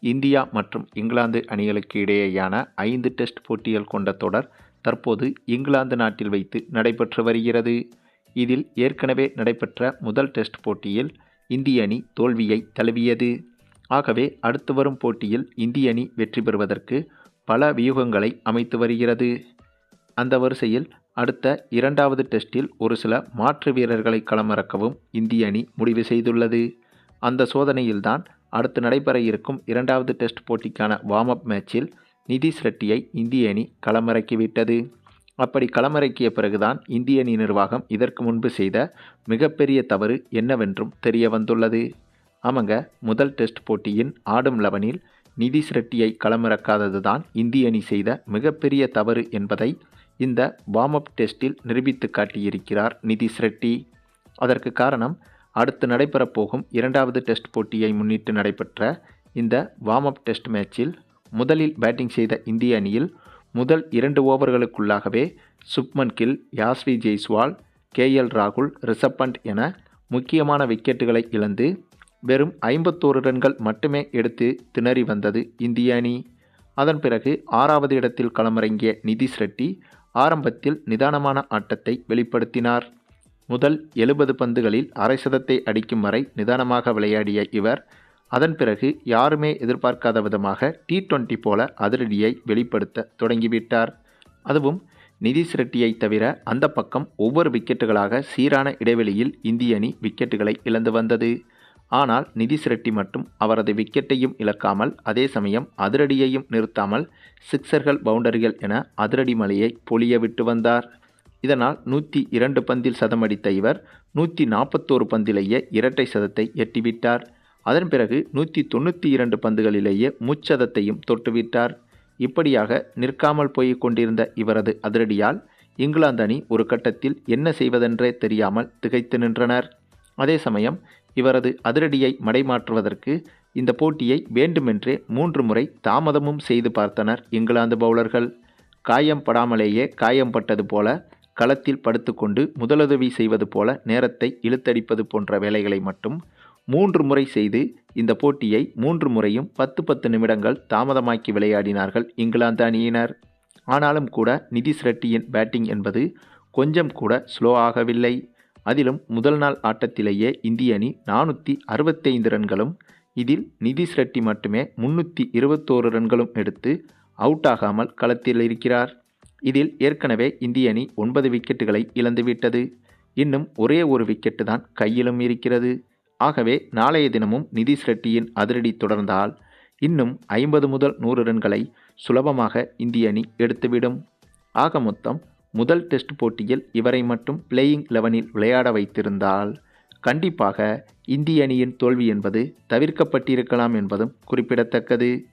India மற்றும் இங்கிலாந்து அணிகளுக்கு இடையேயான ஐந்து டெஸ்ட் போட்டிகள் கொண்ட தொடர் தற்போது இங்கிலாந்து நாட்டில் வைத்து நடைபெற்று வருகிறது. இதில் ஏற்கனவே நடைபெற்ற முதல் டெஸ்ட் போட்டியில் இந்திய அணி தோல்வியை தழுவியது. ஆகவே அடுத்து வரும் போட்டியில் இந்திய அணி வெற்றி பெறுவதற்கு பல வியூகங்களை அமைத்து வருகிறது. அந்த வரிசையில் அடுத்த இரண்டாவது டெஸ்டில் ஒரு சில மாற்று வீரர்களை களமிறக்கவும் இந்திய அணி முடிவு செய்துள்ளது. அந்த சோதனையில்தான் அடுத்து நடைபெற இருக்கும் இரண்டாவது டெஸ்ட் போட்டிக்கான வார்ம் அப் மேட்சில் நிதிஷ் ரெட்டியை இந்திய அணி களமிறக்கிவிட்டது. அப்படி களமிறக்கிய பிறகுதான் இந்திய அணி நிர்வாகம் இதற்கு முன்பு செய்த மிகப்பெரிய தவறு என்னவென்றும் தெரிய வந்துள்ளது. ஆமாங்க முதல் டெஸ்ட் போட்டியின் ஆடும் லெவனில் நிதிஷ் ரெட்டியை களமிறக்காதது தான் இந்திய அணி செய்த மிகப்பெரிய தவறு என்பதை இந்த வார்ம் அப் டெஸ்டில் நிரூபித்து காட்டியிருக்கிறார் நிதிஷ் ரெட்டி. அதற்கு காரணம் அடுத்து நடைபெறப்போகும் இரண்டாவது டெஸ்ட் போட்டியை முன்னிட்டு நடைபெற்ற இந்த வார்ம் அப் டெஸ்ட் மேட்சில் முதலில் பேட்டிங் செய்த இந்திய அணியில் முதல் இரண்டு ஓவர்களுக்குள்ளாகவே சுப்மன் கில் யாஸ்வி ஜெய்ஸ்வால் கே எல் ராகுல் ரிஷப் பண்ட் என முக்கியமான விக்கெட்டுகளை இழந்து வெறும் ஐம்பத்தோரு ரன்கள் மட்டுமே எடுத்து திணறி வந்தது இந்திய அணி. அதன் பிறகு ஆறாவது இடத்தில் களமிறங்கிய நிதிஷ் ரெட்டி ஆரம்பத்தில் நிதானமான ஆட்டத்தை வெளிப்படுத்தினார். முதல் எழுபது பந்துகளில் அரை சதத்தை அடிக்கும் வரை நிதானமாக விளையாடிய இவர் அதன் பிறகு யாருமே எதிர்பார்க்காத விதமாக டி டுவெண்ட்டி போல அதிரடியை வெளிப்படுத்த தொடங்கிவிட்டார். அதுவும் நிதிஷ் ரெட்டியை தவிர அந்த பக்கம் ஒவ்வொரு விக்கெட்டுகளாக சீரான இடைவெளியில் இந்திய அணி விக்கெட்டுகளை இழந்து வந்தது. ஆனால் நிதிஷ் ரெட்டி மட்டும் அவரது விக்கெட்டையும் இழக்காமல் அதே சமயம் அதிரடியையும் நிறுத்தாமல் சிக்சர்கள் பவுண்டரிகள் என அதிரடி மலையை பொழிய விட்டு வந்தார். இதனால் நூற்றி இரண்டு பந்தில் சதம் அடித்த இவர் நூற்றி நாற்பத்தோரு பந்திலேயே இரட்டை சதத்தை எட்டிவிட்டார். அதன் பிறகு நூற்றி தொண்ணூற்றி இரண்டு பந்துகளிலேயே முச்சதத்தையும் தொட்டுவிட்டார். இப்படியாக நிற்காமல் போய் கொண்டிருந்த இவரது அதிரடியால் இங்கிலாந்து அணி ஒரு கட்டத்தில் என்ன செய்வதென்றே தெரியாமல் திகைத்து நின்றனர். அதே சமயம் இவரது அதிரடியை மடைமாற்றுவதற்கு இந்த போட்டியை வேண்டுமென்றே மூன்று முறை தாமதமும் செய்து பார்த்தனர் இங்கிலாந்து பவுலர்கள். காயம் படாமலேயே காயம் பட்டது போல களத்தில் படுத்துக்கொண்டு முதலுதவி செய்வது போல நேரத்தை இழுத்தடிப்பது போன்ற வேலைகளை மட்டும் மூன்று முறை செய்து இந்த போட்டியை மூன்று முறையும் பத்து பத்து நிமிடங்கள் தாமதமாக்கி விளையாடினார்கள் இங்கிலாந்து அணியினர். ஆனாலும் கூட நிதிஷ் ரெட்டியின் பேட்டிங் என்பது கொஞ்சம் கூட ஸ்லோ ஆகவில்லை. அதிலும் முதல் நாள் ஆட்டத்திலேயே இந்திய அணி நானூற்றி அறுபத்தைந்து ரன்களும் இதில் நிதிஷ் ரெட்டி மட்டுமே முன்னூற்றி இருபத்தோரு ரன்களும் எடுத்து அவுட் ஆகாமல் களத்தில் இருக்கிறார். இதில் ஏற்கனவே இந்திய அணி ஒன்பது விக்கெட்டுகளை இழந்துவிட்டது. இன்னும் ஒரே ஒரு விக்கெட்டு தான் கையிலும் இருக்கிறது. ஆகவே நாளைய தினமும் நிதிஷ் ரெட்டியின் அதிரடி தொடர்ந்தால் இன்னும் ஐம்பது முதல் நூறு ரன்களை சுலபமாக இந்திய அணி எடுத்துவிடும். ஆக மொத்தம் முதல் டெஸ்ட் போட்டியில் இவரை மட்டும் பிளேயிங் லெவனில் விளையாட வைத்திருந்தால் கண்டிப்பாக இந்திய அணியின் தோல்வி என்பது தவிர்க்கப்பட்டிருக்கலாம் என்பதும் குறிப்பிடத்தக்கது.